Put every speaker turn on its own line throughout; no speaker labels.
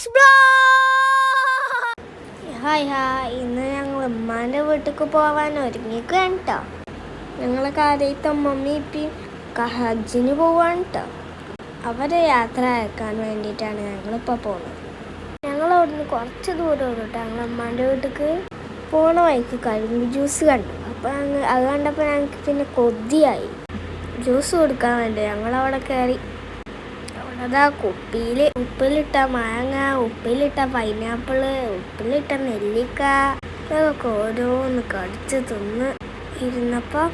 Yes bro hi hi. ഇന്ന് ഞങ്ങൾ ഉമ്മാന്റെ വീട്ടിലേക്ക് പോവാൻ ഒരുങ്ങിക്കുകയാണ് കേട്ടോ ഞങ്ങൾ കാര്യത്തെ മമ്മി ഇപ്പം ഹജ്ജിന് പോവാണ് കേട്ടോ അവരെ യാത്ര അയക്കാൻ വേണ്ടിയിട്ടാണ് ഞങ്ങളിപ്പോൾ പോകുന്നത് ഞങ്ങൾ അവിടുന്ന് കുറച്ച് ദൂരം കേട്ടോ ഞങ്ങൾ അമ്മാന്റെ വീട്ടിലേക്ക് പോണ വഴിക്ക് കരിമ്പ് ജ്യൂസ് കണ്ടു. അപ്പോൾ അത് കണ്ടപ്പോൾ ഞങ്ങൾക്ക് പിന്നെ കൊതിയായി. ജ്യൂസ് കൊടുക്കാൻ വേണ്ടി ഞങ്ങളവിടെ കയറി അതാ കുപ്പിയിൽ ഉപ്പിലിട്ട മാങ്ങ ഉപ്പിലിട്ട പൈനാപ്പിൾ ഉപ്പിലിട്ട നെല്ലിക്ക അതൊക്കെ ഓരോന്ന് കടിച്ച് തിന്ന് ഇരുന്നപ്പോൾ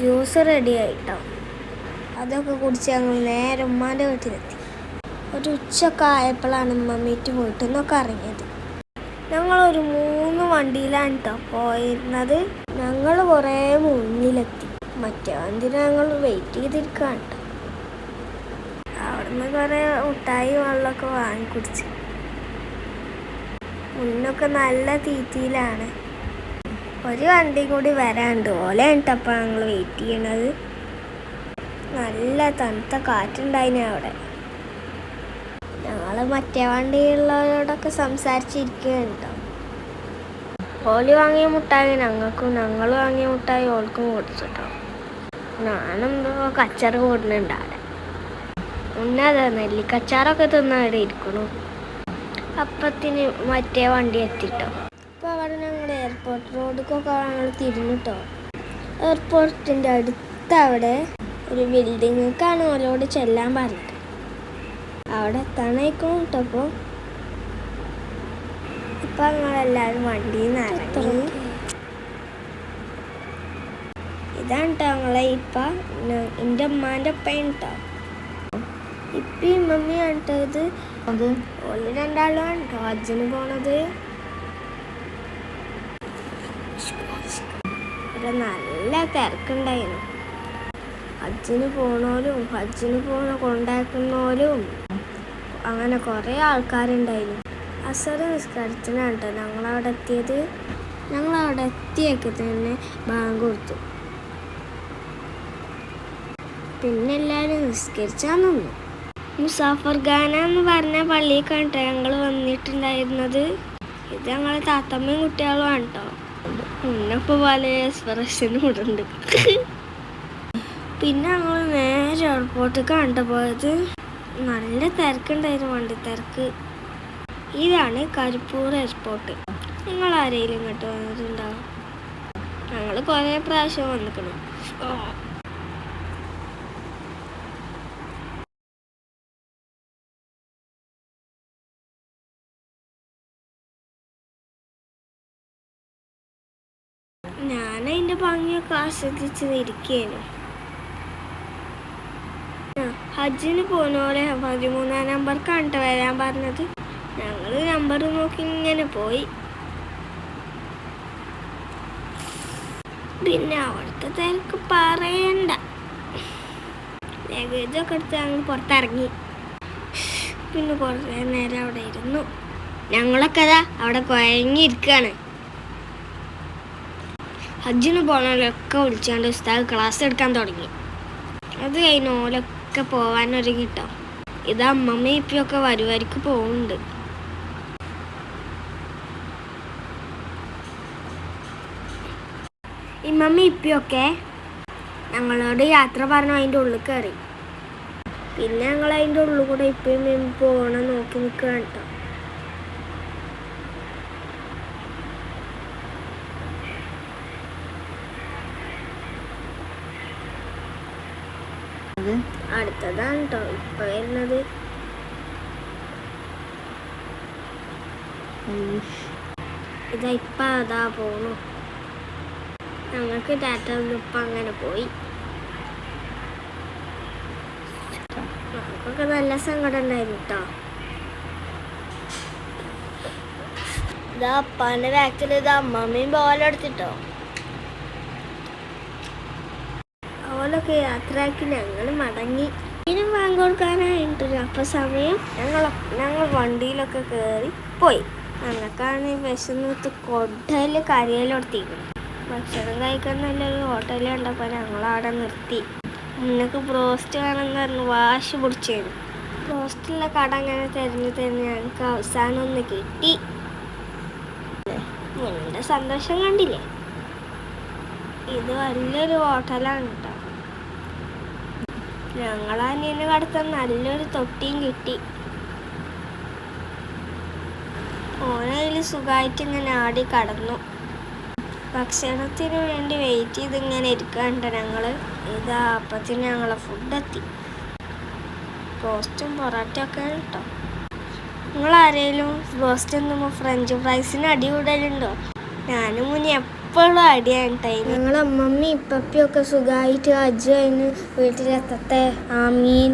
ജ്യൂസ് റെഡി ആയിട്ടോ. അതൊക്കെ കുടിച്ച് ഞങ്ങൾ നേരെ ഉമ്മാന്റെ വീട്ടിലെത്തി. ഒരു ഉച്ചയൊക്കെ ആയപ്പോഴാണ് ഉമ്മമ്മീറ്റ് വീട്ടിൽ നിന്നൊക്കെ ഇറങ്ങിയത് ഞങ്ങളൊരു മൂന്ന് വണ്ടിയിലാണ് കേട്ടോ പോയിരുന്നത്. ഞങ്ങൾ കുറേ മുന്നിലെത്തി. മറ്റേ വണ്ടിയിൽ ഞങ്ങൾ വെയിറ്റ് ചെയ്തിരിക്കുകയാണ് കേട്ടോ അവിടുന്ന് കുറേ മുട്ടായി വെള്ളമൊക്കെ വാങ്ങി കുടിച്ച്. മുന്നൊക്കെ നല്ല തീറ്റിയിലാണ്. ഒരു വണ്ടി കൂടി വരാണ്ട് ഓലെ ഞങ്ങൾ വെയിറ്റ് ചെയ്യണത്. നല്ല തണുത്ത കാറ്റുണ്ടായിന് അവിടെ. ഞങ്ങൾ മറ്റേ വണ്ടിയുള്ളവരോടൊക്കെ സംസാരിച്ചിരിക്കുകയുണ്ടോ ഓൽ വാങ്ങിയ മുട്ടായി ഞങ്ങൾക്കും ഞങ്ങൾ വാങ്ങിയ മുട്ടായി ഓൾക്കും കൊടുത്തിട്ടോ ഞാനെന്തോ കച്ചറ കൂടുന്നുണ്ട്. അവിടെ ഉന്നത നെല്ലിക്കച്ചാറൊക്കെ കച്ചാറൊക്കെ തിന്നാടെ ഇരിക്കണു. അപ്പത്തിന് മറ്റേ വണ്ടി എത്തിട്ടോ. അപ്പോൾ അവിടെ ഞങ്ങൾ എയർപോർട്ട് റോഡിക്കൊക്കെ ഞങ്ങൾ തിരിഞ്ഞിട്ടോ എയർപോർട്ടിന്റെ അടുത്ത് അവിടെ ഒരു ബിൽഡിങ്ങേക്കാണ് ഓരോട് ചെല്ലാൻ പറഞ്ഞത്. അവിടെ എത്താനായിക്കോളും കേട്ടോ അപ്പോൾ ഇപ്പം. ഞങ്ങളെല്ലാവരും വണ്ടിയിൽ നിന്ന് ഇറങ്ങി. ഇതാണ് കേട്ടോ ഞങ്ങളെ ഇപ്പം എന്റെ ഉമ്മാന്റെ ഒപ്പയാണ് കേട്ടോ ഇപ്പം മമ്മിയാണ് കേട്ടോ ഇത്
അത്?
ഓൽ രണ്ടാളാണ് രാജന് പോണത്. ഇവിടെ നല്ല തിരക്കുണ്ടായിരുന്നു. ഹജ്ജിന് പോണോലും ഹജ്ജിന് പോണ കൊണ്ടാക്കുന്നോലും അങ്ങനെ കുറേ ആൾക്കാരുണ്ടായിരുന്നു. അസർ നിസ്കരിച്ചാണ് കേട്ടോ ഞങ്ങളവിടെ എത്തിയത്. ഞങ്ങളവിടെ എത്തിയൊക്കെ തന്നെ ബാങ്ക് കൊടുത്തു. പിന്നെ എല്ലാവരും നിസ്കരിച്ചാൽ നിന്നു. മുസാഫർ എന്ന് പറഞ്ഞ പള്ളി കണ്ടിട്ട് ഞങ്ങൾ വന്നിട്ടുണ്ടായിരുന്നത്. ഇത് ഞങ്ങളെ താത്തമ്മയും കുട്ടികളുമാണ് കേട്ടോ മുന്നപ്പോൾ പല എക്സ്പ്രഷനും ഇടുന്നുണ്ട്. പിന്നെ ഞങ്ങൾ നേരെ എയർപോർട്ടിൽ കണ്ട പോയത്. നല്ല തിരക്കുണ്ടായിരുന്നു വണ്ടി തിരക്ക്. ഇതാണ് കരിപ്പൂർ എയർപോർട്ട് നിങ്ങൾ ആരെങ്കിലും ഇങ്ങോട്ട് വന്നിട്ടുണ്ടാവും? ഞങ്ങൾ കുറേ പ്രാവശ്യം വന്നിക്കണം. ഞാൻ അതിന്റെ ഭംഗിയൊക്കെ ആസ്വദിച്ച് ഇരിക്കുകയാണ് ഹജ്ജിന് പോണോലെ പതിമൂന്നാം നമ്പർ ട്ടോ വരാൻ പറഞ്ഞത്. ഞങ്ങൾ നമ്പർ നോക്കി ഇങ്ങനെ പോയി. പിന്നെ അവിടുത്തെ തിരക്ക് പറയണ്ട. ലഗേജൊക്കെ എടുത്ത് ഞങ്ങൾ പുറത്തിറങ്ങി. പിന്നെ കുറേ നേരം അവിടെ ഇരുന്നു. ഞങ്ങളൊക്കെ അതാ അവിടെ കുഴങ്ങിയിരിക്കുകയാണ് ഹജ്ജിന് പോണവരൊക്കെ വിളിച്ചാണ്ട് ഉസ്താദ് ക്ലാസ് എടുക്കാൻ തുടങ്ങി. അത് കഴിഞ്ഞ് ഓലൊക്കെ പോവാൻ ഒരുങ്ങിട്ടോ ഇത് അമ്മമ്മ ഇപ്പിയൊക്കെ വരുവാരിക്ക് പോകുന്നുണ്ട് ഇമ്മമ്മ ഇപ്പിയൊക്കെ ഞങ്ങളോട് യാത്ര പറഞ്ഞു അതിന്റെ ഉള്ളിൽ കയറി പിന്നെ ഞങ്ങൾ അതിന്റെ ഉള്ളിൽ കൂടെ ഇപ്പം പോകണം നോക്കി നിൽക്കുക കേട്ടോ
അത്
അടുത്തതാണ് കേട്ടോ ഇപ്പൊ വരുന്നത്. ഇതാ ഇപ്പ അതാ പോണു. ഞങ്ങൾക്ക് ടാറ്റ ഇപ്പം അങ്ങനെ പോയി. ഞങ്ങൾക്കൊക്കെ നല്ല സങ്കടം ഉണ്ടായിരുന്നു കേട്ടോ ഇതാ അപ്പാന്റെ ബാക്കിൽ ഇത് അമ്മമ്മയും ബോലെടുത്തിട്ടോ ഓലൊക്കെ യാത്രയാക്കി ഞങ്ങൾ മടങ്ങി. ഇതിനും ബാങ്ക് കൊടുക്കാനായിട്ടില്ല അപ്പൊ സമയം ഞങ്ങൾ ഞങ്ങൾ വണ്ടിയിലൊക്കെ കയറി പോയി. ഞങ്ങൾക്കാണ് വിശന്നിട്ട് കൊടൽ കരിയലെടുത്തിരിക്കുന്നത് ഭക്ഷണം കഴിക്കാൻ നല്ലൊരു ഹോട്ടലിൽ കണ്ടപ്പോൾ ഞങ്ങളവിടെ നിർത്തി. നിങ്ങൾക്ക് ബ്രോസ്റ്റ് വേണമെന്ന് പറഞ്ഞു വാഷ് പിടിച്ചിരുന്നു ബ്രോസ്റ്റിലെ കട അങ്ങനെ തിരഞ്ഞു തിരഞ്ഞ് ഞങ്ങൾക്ക് അവസാനം ഒന്ന് കിട്ടി. മുന്നിന്റെ സന്തോഷം കണ്ടില്ലേ? ഇത് വലിയൊരു ഹോട്ടലാണ് കേട്ടോ ഞങ്ങളനിയന് കടത്ത നല്ലൊരു തൊട്ടിയും കിട്ടി. ഓനതിൽ സുഖമായിട്ട് ഇങ്ങനെ ആടി കടന്നു. ഭക്ഷണത്തിന് വേണ്ടി വെയിറ്റ് ചെയ്ത് ഇങ്ങനെ ഇരിക്കണ്ട ഞങ്ങൾ ഇതാ അപ്പത്തിന് ഞങ്ങളെ ഫുഡ് എത്തി. റോസ്റ്റും പൊറോട്ടയും ഒക്കെ കേട്ടോ നിങ്ങൾ ആരെങ്കിലും എന്നുമ്പോൾ ഫ്രഞ്ച് ഫ്രൈസിന് അടി കൂടലുണ്ടോ ഞാനും മുന്നേ എപ്പോഴും അടിയാണ് ഞങ്ങളെ അമ്മമ്മയും ഇപ്പപ്പിയും ഒക്കെ സുഖമായിട്ട് അജു അതിന് വീട്ടിലെത്തത്തെ ആമീൻ.